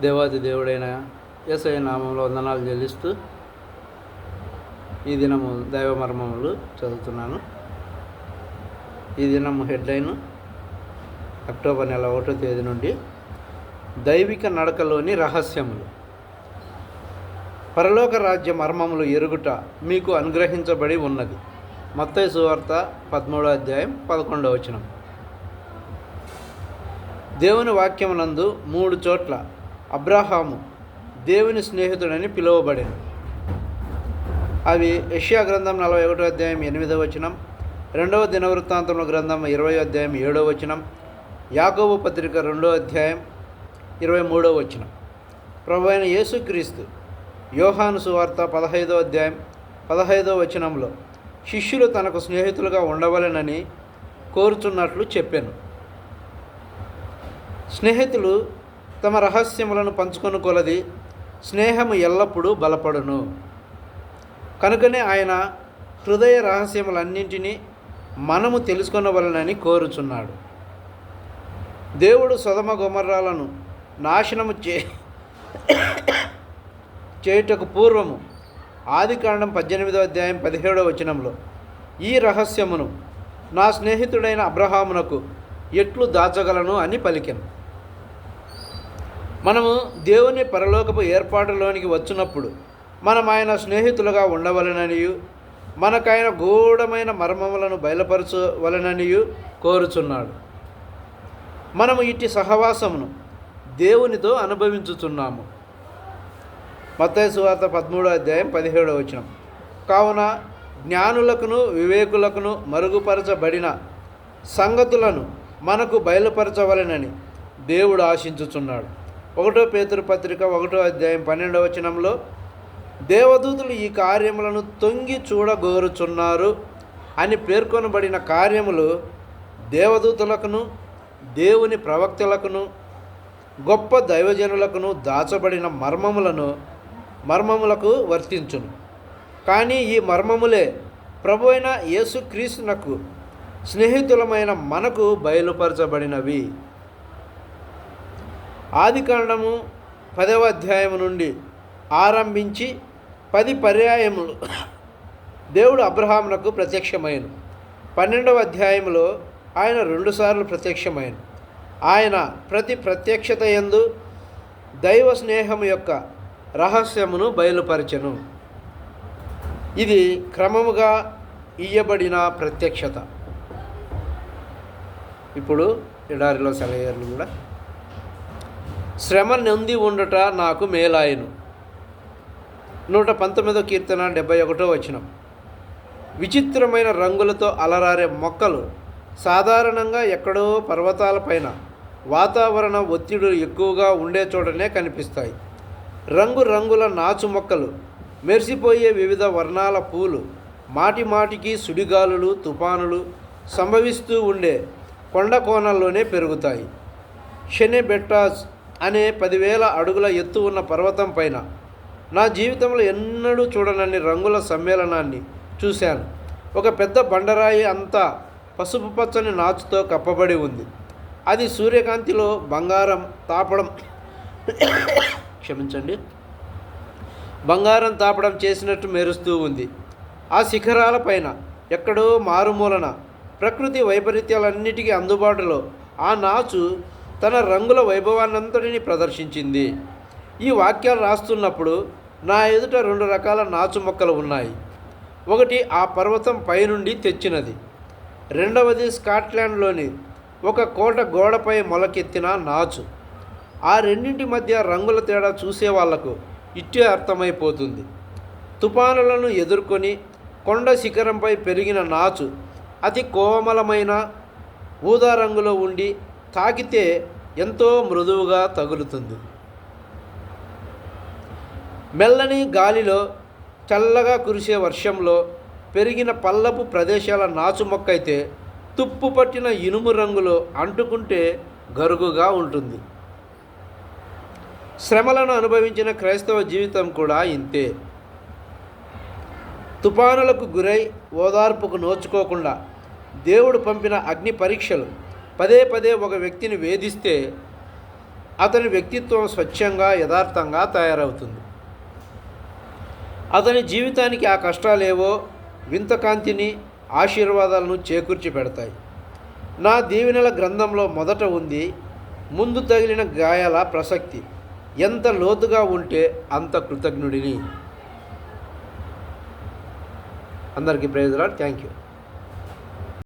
దేవాది దేవుడైన ఎస్ఐ నామంలో వందనాలు చెల్లిస్తూ ఈ దినము దైవ మర్మములు చదువుతున్నాను. ఈ దినము హెడ్లైన్ అక్టోబర్ నెల ఒకటో తేదీ నుండి దైవిక నడకలోని రహస్యములు. పరలోక రాజ్య మర్మములు ఎరుగుట మీకు అనుగ్రహించబడి ఉన్నది. మత్తయి సువార్త పదమూడో అధ్యాయం పదకొండవ వచనం. దేవుని వాక్యమునందు మూడు చోట్ల అబ్రహాము దేవుని స్నేహితుడని పిలువబడింది అవి యష్యా గ్రంథం నలభై ఒకటో అధ్యాయం ఎనిమిదవ వచనం రెండవ దినవృత్తాంతముల గ్రంథం ఇరవై అధ్యాయం ఏడవ వచనం యాకోబు పత్రిక రెండో అధ్యాయం ఇరవై మూడవ వచనం. ప్రభు అయిన యేసుక్రీస్తు యోహాను సువార్త పదహైదో అధ్యాయం పదహైదో వచనంలో శిష్యులు తనకు స్నేహితులుగా ఉండవలెనని కోరుచున్నట్లు చెప్పాను. స్నేహితులు తమ రహస్యములను పంచుకొని కొలది స్నేహము ఎల్లప్పుడూ బలపడును. కనుకనే ఆయన హృదయ రహస్యములన్నింటినీ మనము తెలుసుకొనవలనని కోరుచున్నాడు. దేవుడు సొదమ గుమర్రాలను నాశనము చే చేయుటకు పూర్వము ఆదికాండం పద్దెనిమిదో అధ్యాయం పదిహేడవ వచనంలో ఈ రహస్యమును నా స్నేహితుడైన అబ్రహామునకు ఎట్లు దాచగలను అని పలికెను. మనము దేవుని పరలోకపు ఏర్పాటులోనికి వచ్చినప్పుడు మనం ఆయన స్నేహితులుగా ఉండవలననియు మనకైన గూఢమైన మర్మములను బయలుపరచవలననియు కోరుచున్నాడు. మనము ఇట్టి సహవాసమును దేవునితో అనుభవించుచున్నాము. మత్తయి పదమూడో అధ్యాయం పదిహేడో వచ్చిన కావున జ్ఞానులకును వివేకులకును మరుగుపరచబడిన సంగతులను మనకు బయలుపరచవలెనని దేవుడు ఆశించుచున్నాడు. ఒకటో పేతురు పత్రిక ఒకటో అధ్యాయం పన్నెండవ వచనంలో దేవదూతులు ఈ కార్యములను తొంగి చూడగోరుచున్నారు అని పేర్కొనబడిన కార్యములు దేవదూతులకును దేవుని ప్రవక్తలకును గొప్ప దైవజనులకును దాచబడిన మర్మములను మర్మములకు వర్తించును. కానీ ఈ మర్మములే ప్రభు అయిన యేసుక్రీస్తునకు స్నేహితులమైన మనకు బయలుపరచబడినవి. ఆదికాండము పదవ అధ్యాయము నుండి ఆరంభించి పది పర్యాయములు దేవుడు అబ్రహామునకు ప్రత్యక్షమైన పన్నెండవ అధ్యాయంలో ఆయన రెండుసార్లు ప్రత్యక్షమైన ఆయన ప్రతి ప్రత్యక్షత ఎందు దైవ స్నేహం యొక్క రహస్యమును బయలుపరచను. ఇది క్రమముగా ఇయ్యబడిన ప్రత్యక్షత. ఇప్పుడు ఎడారిలో సెలయేర్లు కూడా శ్రమ నొంది ఉండుట నాకు మేలాయను. నూట పంతొమ్మిదో కీర్తన డెబ్బై ఒకటో వచనం. విచిత్రమైన రంగులతో అలరారే మొక్కలు సాధారణంగా ఎక్కడో పర్వతాలపైన వాతావరణ ఒత్తిడి ఎక్కువగా ఉండే చోటనే కనిపిస్తాయి. రంగు రంగుల నాచు మొక్కలు మెరిసిపోయే వివిధ వర్ణాల పూలు మాటి మాటికి సుడిగాలులు తుఫానులు సంభవిస్తూ ఉండే కొండ కోణాల్లోనే పెరుగుతాయి. షెనె బెట్టాస్ అనే పదివేల అడుగుల ఎత్తు ఉన్న పర్వతం పైన నా జీవితంలో ఎన్నడూ చూడనన్ని రంగుల సమ్మేళనాన్ని చూశాను. ఒక పెద్ద బండరాయి అంతా పసుపు పచ్చని నాచుతో కప్పబడి ఉంది. అది సూర్యకాంతిలో బంగారం తాపడం క్షమించండి. బంగారం తాపడం చేసినట్టు మెరుస్తూ ఉంది. ఆ శిఖరాల పైన ఎక్కడో మారుమూలన ప్రకృతి వైపరీత్యాలన్నిటికీ అందుబాటులో ఆ నాచు తన రంగుల వైభవాన్నంతటిని ప్రదర్శించింది. ఈ వాక్యాలు రాస్తున్నప్పుడు నా ఎదుట రెండు రకాల నాచు మొక్కలు ఉన్నాయి. ఒకటి ఆ పర్వతం పైనుండి తెచ్చినది. రెండవది స్కాట్లాండ్లోని ఒక కోట గోడపై మొలకెత్తిన నాచు. ఆ రెండింటి మధ్య రంగుల తేడా చూసే వాళ్ళకు ఇట్టే అర్థమైపోతుంది. తుఫానులను ఎదుర్కొని కొండ శిఖరంపై పెరిగిన నాచు అతి కోమలమైన ఊదా రంగులో ఉండి తాకితే ఎంతో మృదువుగా తగులుతుంది. మెల్లని గాలిలో చల్లగా కురిసే వర్షంలో పెరిగిన పల్లపు ప్రదేశాల నాచు మొక్క అయితే తుప్పు పట్టిన ఇనుము రంగులో అంటుకుంటే గరుగుగా ఉంటుంది. శ్రమలను అనుభవించిన క్రైస్తవ జీవితం కూడా ఇంతే. తుఫానులకు గురై ఓదార్పుకు నోచుకోకుండా దేవుడు పంపిన అగ్ని పరీక్షలు పదే పదే ఒక వ్యక్తిని వేధిస్తే అతని వ్యక్తిత్వం స్వచ్ఛంగా యథార్థంగా తయారవుతుంది. అతని జీవితానికి ఆ కష్టాలేవో వింతకాంతిని ఆశీర్వాదాలను చేకూర్చి పెడతాయి. నా దీవెనల గ్రంథంలో మొదట ఉంది ముందు తగిలిన గాయాల ప్రసక్తి. ఎంత లోతుగా ఉంటే అంత కృతజ్ఞుడిని. అందరికీ ప్రయోజనాలు థ్యాంక్ యూ.